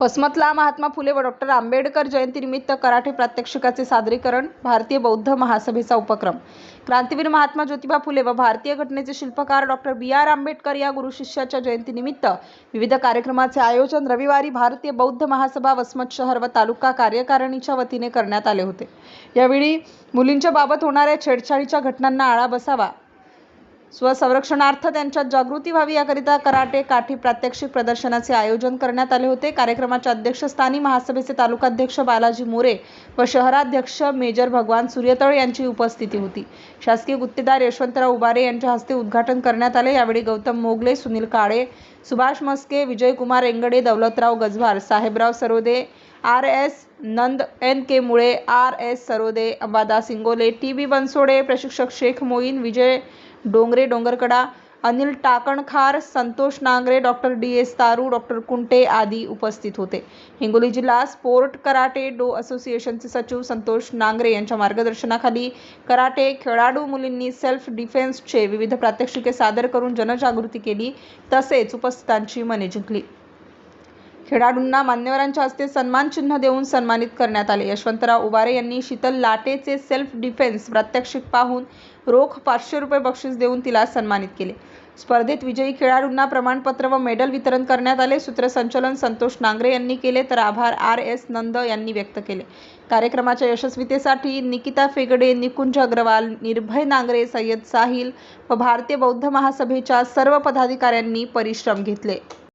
वसमतला महात्मा फुले व डॉक्टर आंबेडकर जयंतीनिमित्त कराटे प्रात्यक्षिकाचे सादरीकरण भारतीय बौद्ध महासभेचा उपक्रम. क्रांतीवीर महात्मा ज्योतिबा फुले व भारतीय घटनेचे शिल्पकार डॉक्टर बी आर आंबेडकर या गुरुशिष्याच्या जयंतीनिमित्त विविध कार्यक्रमाचे आयोजन रविवारी भारतीय बौद्ध महासभा वसमत शहर व तालुका कार्यकारिणीच्या वतीने करण्यात आले होते. यावेळी मुलींच्या बाबत होणाऱ्या छेडछाडीच्या घटनांना आळा बसावा स्वसंरक्षणार्थ त्यांच्यात जागृती व्हावी याकरिता कराटे काठी प्रात्यक्षिक प्रदर्शनाचे आयोजन करण्यात आले होते. कार्यक्रमाच्या अध्यक्षस्थानी महासभेचे तालुकाध्यक्ष बालाजी मोरे व शहराध्यक्ष मेजर भगवान सूर्यतळ यांची उपस्थिती होती. शासकीय गुत्तेदार यशवंतराव उबारे यांच्या हस्ते उद्घाटन करण्यात आले. यावेळी Gautam Mogale Sunil Kale Subhash Maske Vijaykumar Engde Daulatrao Gajbhar Sahebrao Sarode R S Nand N K Mule R S Sarode Ambadas Ingole T B Bansode प्रशिक्षक Shaikh Moin Vijay Dongre Dongarkada Anil Takankhar Santosh Nangre doctor D. S. Taru doctor Kunte आदी उपस्थित होते. हिंगोली जिल्हा sport karate do असोसिएशनचे सचिव संतोष नांगरे यांच्या मार्गदर्शनाखाली karate खेळाडू मुलींनी सेल्फ डिफेन्सचे विविध प्रात्यक्षिके सादर करून जनजागृती केली तसेच उपस्थितांची मने जिंकली. खेळाडूंना मान्यवरांच्या हस्ते सन्मान चिन्ह देऊन सन्मानित करण्यात आले. यशवंतराव उबारे यांनी शीतल लाटेचे सेल्फ डिफेन्स प्रात्यक्षिक पाहून रोख पाचशे रुपये बक्षीस देऊन तिला सन्मानित केले. स्पर्धेत विजयी खेळाडूंना प्रमाणपत्र व मेडल वितरण करण्यात आले. सूत्रसंचलन संतोष नांगरे यांनी केले तर आभार आर एस नंद यांनी व्यक्त केले. कार्यक्रमाच्या यशस्वीतेसाठी निकिता फेगडे निकुंज अग्रवाल निर्भय नांगरे सय्यद साहिल व भारतीय बौद्ध महासभेच्या सर्व पदाधिकाऱ्यांनी परिश्रम घेतले.